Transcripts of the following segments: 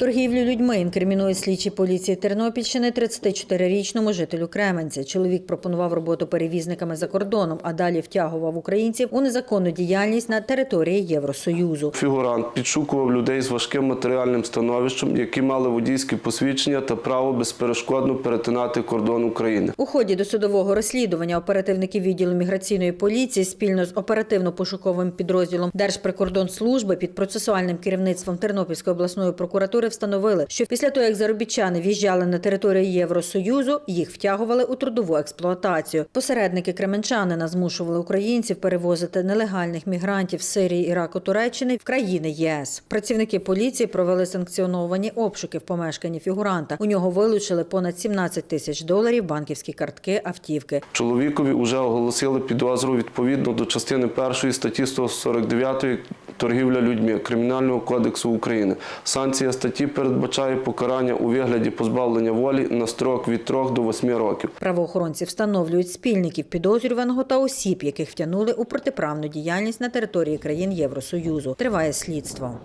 Торгівлю людьми інкримінує слідчі поліції Тернопільщини 34-річному жителю Кременця. Чоловік пропонував роботу перевізниками за кордоном, а далі втягував українців у незаконну діяльність на території Євросоюзу. Фігурант підшукував людей з важким матеріальним становищем, які мали водійські посвідчення та право безперешкодно перетинати кордон України. У ході досудового розслідування оперативники відділу міграційної поліції спільно з оперативно-пошуковим підрозділом Держприкордонслужби під процесуальним керівництвом Тернопільської обласної прокуратури встановили, що після того, як заробітчани в'їжджали на територію Євросоюзу, їх втягували у трудову експлуатацію. Посередники кременчанина змушували українців перевозити нелегальних мігрантів з Сирії, Іраку, Туреччини в країни ЄС. Працівники поліції провели санкціоновані обшуки в помешканні фігуранта. У нього вилучили понад 17 тисяч доларів, банківські картки, автівки. Чоловікові вже оголосили підозру відповідно до частини першої статті 149 торгівля людьми Кримінального кодексу України. Санкція статті передбачає покарання у вигляді позбавлення волі на строк від 3 до 8 років. Правоохоронці встановлюють спільників підозрюваного та осіб, яких втягнули у протиправну діяльність на території країн Євросоюзу. Триває слідство.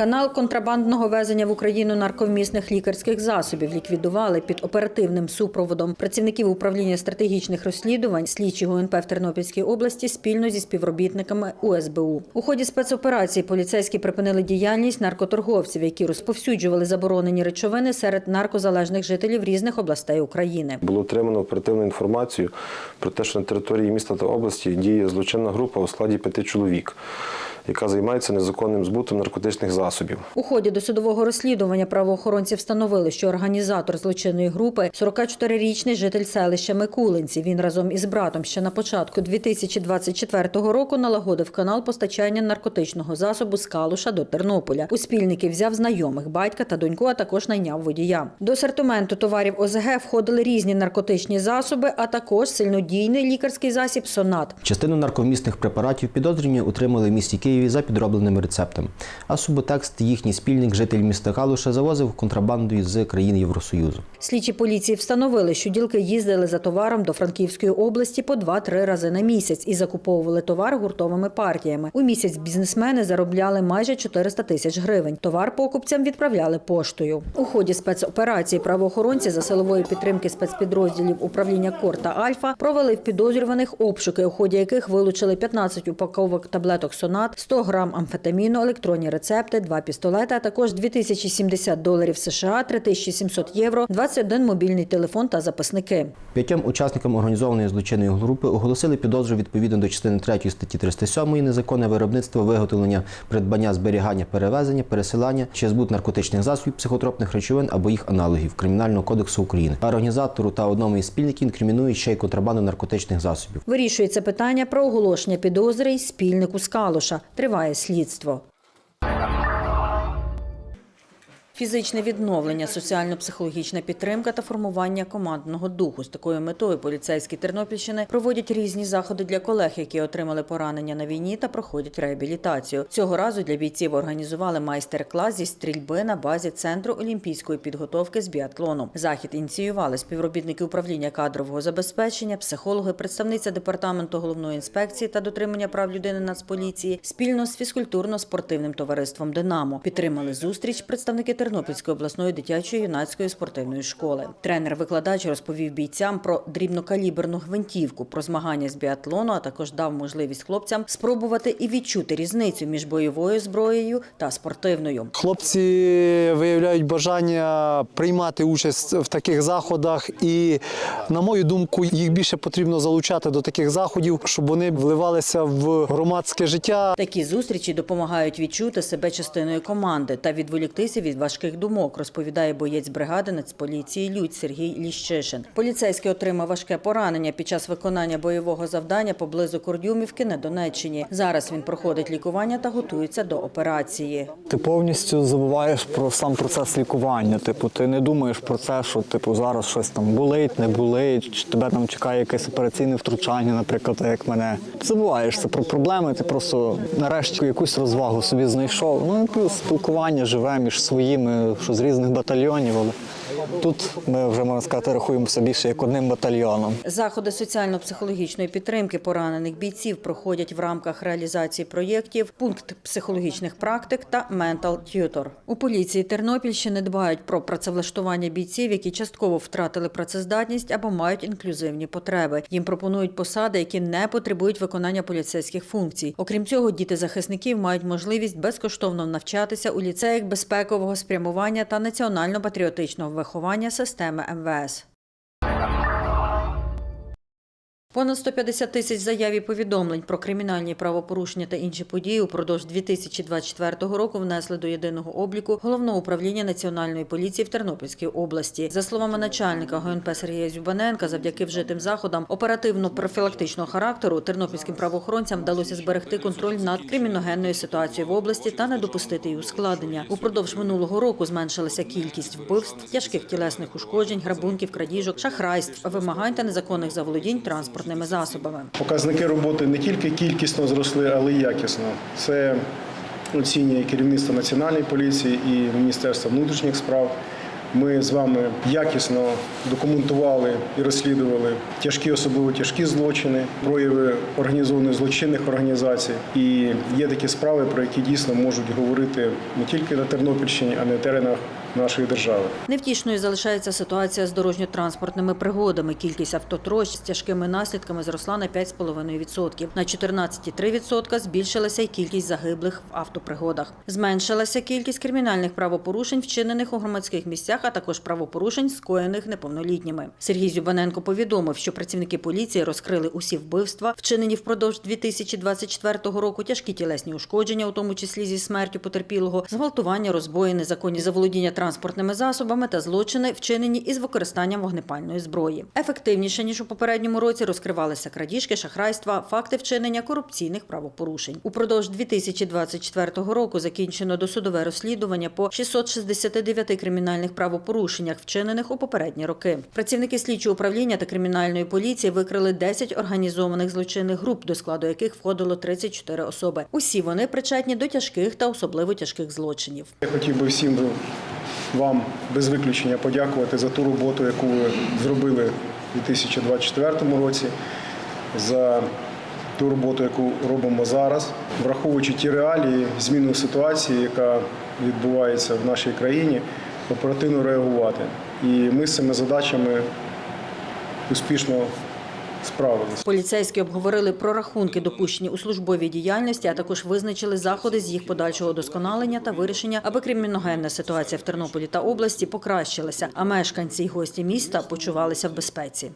Канал контрабандного везення в Україну нарковмісних лікарських засобів ліквідували під оперативним супроводом працівників управління стратегічних розслідувань слідчі ГУНП в Тернопільській області спільно зі співробітниками УСБУ. У ході спецоперації поліцейські припинили діяльність наркоторговців, які розповсюджували заборонені речовини серед наркозалежних жителів різних областей України. Було отримано оперативну інформацію про те, що на території міста та області діє злочинна група у складі п'яти чоловік, яка займається незаконним збутом наркотичних засобів. У ході досудового розслідування правоохоронці встановили, що організатор злочинної групи 44-річний житель селища Микулинці. Він разом із братом ще на початку 2024 року налагодив канал постачання наркотичного засобу з Калуша до Тернополя. У спільники взяв знайомих батька та доньку, а також найняв водія. До асортименту товарів ОЗГ входили різні наркотичні засоби, а також сильнодійний лікарський засіб Сонат. Частину нарковмісних препаратів підозрювані утримали в місті Києві за підробленими рецептами. А субтекст їхній спільник, житель міста Калуша, завозив контрабандою з країн Євросоюзу. Слідчі поліції встановили, що ділки їздили за товаром до Франківської області по 2-3 рази на місяць і закуповували товар гуртовими партіями. У місяць бізнесмени заробляли майже 400 тисяч гривень. Товар покупцям відправляли поштою. У ході спецоперації правоохоронці за силової підтримки спецпідрозділів управління Кор та Альфа провели в підозрюваних обшуки, у ході яких вилучили 15 упаковок таблеток Сонат, 100 грам амфетаміну, електронні рецепти, два пістолети, а також 2070 доларів США, 3700 євро, 21 мобільний телефон та записники. П'ятьом учасникам організованої злочинної групи оголосили підозру відповідно до частини 3 статті 307 незаконне виробництво, виготовлення, придбання, зберігання, перевезення, пересилання чи збут наркотичних засобів, психотропних речовин або їх аналогів Кримінального кодексу України. А організатору та одному із спільників інкримінують ще й контрабанду наркотичних засобів. Вирішується питання про оголошення підозри й спільнику з Калуша. Триває слідство. Фізичне відновлення, соціально-психологічна підтримка та формування командного духу з такою метою поліцейські Тернопільщини проводять різні заходи для колег, які отримали поранення на війні та проходять реабілітацію. Цього разу для бійців організували майстер-клас зі стрільби на базі центру олімпійської підготовки з біатлону. Захід ініціювали співробітники управління кадрового забезпечення, психологи, представниця департаменту головної інспекції та дотримання прав людини Нацполіції спільно з фізкультурно-спортивним товариством Динамо підтримали зустріч представники Тернопільської обласної дитячої юнацької спортивної школи. Тренер-викладач розповів бійцям про дрібнокаліберну гвинтівку, про змагання з біатлону, а також дав можливість хлопцям спробувати і відчути різницю між бойовою зброєю та спортивною. Хлопці виявляють бажання приймати участь в таких заходах, і, на мою думку, їх більше потрібно залучати до таких заходів, щоб вони вливалися в громадське життя. Такі зустрічі допомагають відчути себе частиною команди та відволіктися від важких думок, розповідає боєць бригади Нацполіції Людь Сергій Ліщишин. Поліцейський отримав важке поранення під час виконання бойового завдання поблизу Кордюмівки на Донеччині. Зараз він проходить лікування та готується до операції. Ти повністю забуваєш про сам процес лікування. Типу, ти не думаєш про це, що типу зараз щось там болить, не болить, чи тебе там чекає якесь операційне втручання, наприклад, як мене. Ти забуваєш про проблеми. Ти просто нарешті якусь розвагу собі знайшов. Ну плюс спілкування живе між своїми, що з різних батальйонів, але Тут ми вже можна сказати, рахуємося більше як одним батальйоном. Заходи соціально-психологічної підтримки поранених бійців проходять в рамках реалізації проєктів пункт психологічних практик та Mental Tutor. У поліції Тернопільщини дбають про працевлаштування бійців, які частково втратили працездатність або мають інклюзивні потреби. Їм пропонують посади, які не потребують виконання поліцейських функцій. Окрім цього, діти захисників мають можливість безкоштовно навчатися у ліцеях безпекового спрямування та національно-патріотичного виховання системи МВС. Понад 150 тисяч заяв і повідомлень про кримінальні правопорушення та інші події упродовж 2024 року внесли до єдиного обліку головного управління національної поліції в Тернопільській області. За словами начальника ГНП Сергія Зюбаненка, завдяки вжитим заходам оперативно-профілактичного характеру тернопільським правоохоронцям вдалося зберегти контроль над криміногенною ситуацією в області та не допустити її ускладнення. Упродовж минулого року зменшилася кількість вбивств, тяжких тілесних ушкоджень, грабунків, крадіжок, шахрайств, вимагань та незаконних заволодінь транспортними засобами. Показники роботи не тільки кількісно зросли, але й якісно. Це оцінює керівництво Національної поліції і Міністерства внутрішніх справ. Ми з вами якісно документували і розслідували тяжкі, особливо тяжкі злочини, прояви організованих злочинних організацій. І є такі справи, про які дійсно можуть говорити не тільки на Тернопільщині, а на теренах нашої держави. Невтішною залишається ситуація з дорожньо-транспортними пригодами. Кількість автотрощ з тяжкими наслідками зросла на 5,5%. На 14,3% збільшилася й кількість загиблих в автопригодах. Зменшилася кількість кримінальних правопорушень, вчинених у громадських місцях, а також правопорушень, скоєних неповнолітніми. Сергій Зюбаненко повідомив, що працівники поліції розкрили усі вбивства, вчинені впродовж 2024 року, тяжкі тілесні ушкодження, у тому числі зі смертю потерпілого, зґвалтування, розбої, незаконні заволодіння транспортними засобами та злочини, вчинені із використанням вогнепальної зброї. Ефективніше ніж у попередньому році розкривалися крадіжки, шахрайства, факти вчинення корупційних правопорушень. Упродовж 2024 року закінчено досудове розслідування по 669 кримінальних правопорушеннях, вчинених у попередні роки. Працівники слідчого управління та кримінальної поліції викрили 10 організованих злочинних груп, до складу яких входило 34 особи. Усі вони причетні до тяжких та особливо тяжких злочинів. Я хотів би всім вам без виключення подякувати за ту роботу, яку ви зробили у 2024 році, за ту роботу, яку робимо зараз, враховуючи ті реалії, зміну ситуації, яка відбувається в нашій країні, оперативно реагувати. І ми з цими задачами успішно справилися. Поліцейські обговорили прорахунки, допущені у службовій діяльності, а також визначили заходи з їх подальшого досконалення та вирішення, аби криміногенна ситуація в Тернополі та області покращилася, а мешканці й гості міста почувалися в безпеці.